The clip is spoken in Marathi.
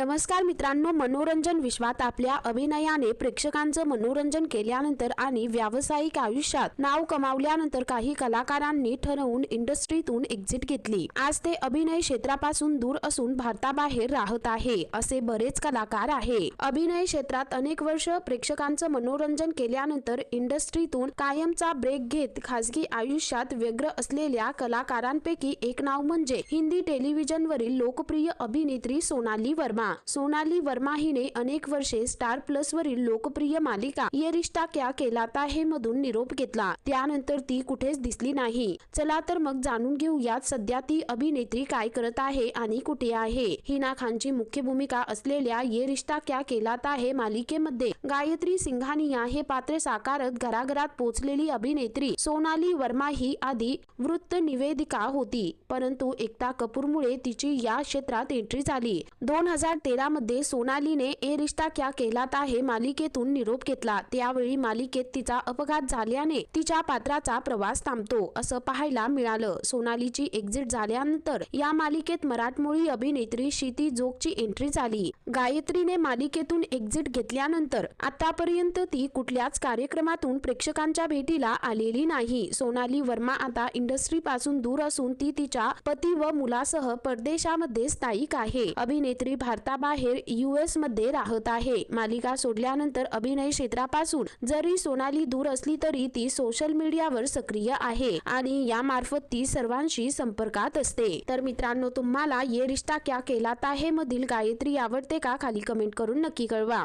नमस्कार मित्रांनो मनोरंजन विश्वात आपल्या अभिनयाने प्रेक्षकांचं मनोरंजन केल्यानंतर आणि व्यावसायिक आयुष्यात नाव कमावल्यानंतर काही कलाकारांनी ठरवून इंडस्ट्रीतून एक्झिट घेतली. आज ते अभिनय क्षेत्रापासून दूर असून भारताबाहेर राहत आहे असे बरेच कलाकार आहे. अभिनय क्षेत्रात अनेक वर्ष प्रेक्षकांचं मनोरंजन केल्यानंतर इंडस्ट्रीतून कायमचा ब्रेक घेत खासगी आयुष्यात व्यग्र असलेल्या कलाकारांपैकी एक नाव म्हणजे हिंदी टेलिव्हिजनवरील लोकप्रिय अभिनेत्री सोनाली वर्मा. सोनाली वर्मा हिने अनेक वर्षे स्टार प्लस वरील लोकप्रिय मालिका ये रिश्ता क्या केलाता हे मधून निरोप घेतला. त्यानंतर ती कुठेच दिसली नाही. चला तर मग जाणून घेऊयात सध्या ती अभिनेत्री काय करत आहे आणि कुठे आहे. हिना खानची मुख्य भूमिका असलेल्या ये रिश्ता क्या केलाता हे मालिकेमध्ये गायत्री सिंघानिया हे पात्र साकारत घराघरात पोहोचलेली अभिनेत्री सोनाली वर्मा ही आधी वृत्त निवेदिका होती. परंतु एकता कपूरमुळे तिची या क्षेत्रात एंट्री झाली. दोन हजार तेरा मध्ये सोनालीने ए रिश्ता क्या केलाता आहे मालिकेतून निरोप घेतला. त्यावेळी मालिकेत तिचा अपघात झाल्याने तिच्या पात्राचा प्रवास थांबतो असं पाहायला मिळालं. सोनालीची एक्झिट झाल्यानंतर या मालिकेत मराठमोळी अभिनेत्री क्षिती जोगची एंट्री झाली. गायत्रीने मालिकेतून एक्झिट घेतल्यानंतर आतापर्यंत ती कुठल्याच कार्यक्रमातून प्रेक्षकांच्या भेटीला आलेली नाही. सोनाली वर्मा आता इंडस्ट्री पासून दूर असून ती तिच्या पती व मुलासह परदेशामध्ये स्थायिक आहे. अभिनेत्री भारताबाहेर यू मध्ये राहत आहे. मालिका सोडल्यानंतर अभिनय क्षेत्रापासून जरी सोनाली दूर असली तरी ती सोशल मीडियावर सक्रिय आहे आणि यामार्फत ती सर्वांशी संपर्कात असते. तर मित्रांनो तुम्हाला ये रिश्ता क्या केलाता हे मधील गायत्री आवडते का? खाली कमेंट करून नक्की कळवा.